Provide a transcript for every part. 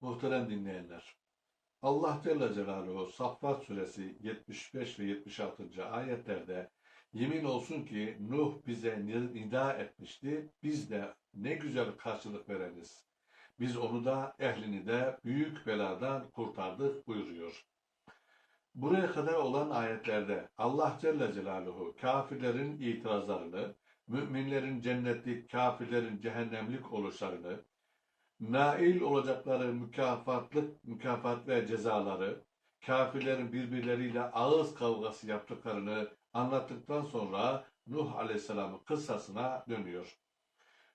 Muhterem dinleyenler, Allah Celle Celaluhu Saffat Suresi 75 ve 76. ayetlerde yemin olsun ki Nuh bize nida etmişti, biz de ne güzel karşılık vereniz. Biz onu da ehlini de büyük beladan kurtardık buyuruyor. Buraya kadar olan ayetlerde Allah Celle Celaluhu kafirlerin itirazlarını, müminlerin cennetlik, kafirlerin cehennemlik oluşlarını, nail olacakları mükafatlık, mükafat ve cezaları, kafirlerin birbirleriyle ağız kavgası yaptıklarını anlattıktan sonra Nuh Aleyhisselam'ın kıssasına dönüyor.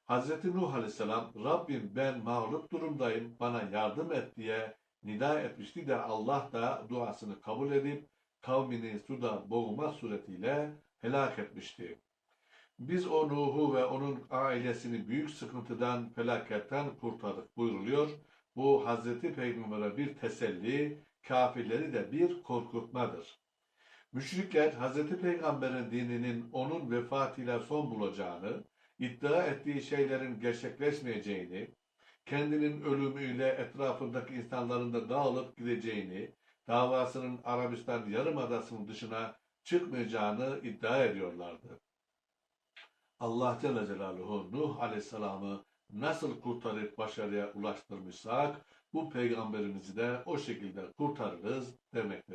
Hazreti Nuh Aleyhisselam, Rabbim ben mağlup durumdayım, bana yardım et diye nida etmişti de Allah da duasını kabul edip kavmini suda boğma suretiyle helak etmişti. Biz o Nuh'u ve onun ailesini büyük sıkıntıdan, felaketten kurtardık buyuruluyor. Bu Hazreti Peygamber'e bir teselli, kafirleri de bir korkutmadır. Müşrikler Hazreti Peygamber'in dininin onun vefatıyla son bulacağını, iddia ettiği şeylerin gerçekleşmeyeceğini, kendinin ölümüyle etrafındaki insanların da dağılıp gideceğini, davasının Arabistan Yarımadası'nın dışına çıkmayacağını iddia ediyorlardı. Allah Celle Celaluhu Nuh Aleyhisselam'ı nasıl kurtarıp başarıya ulaştırmışsak bu peygamberimizi de o şekilde kurtarırız demektedir.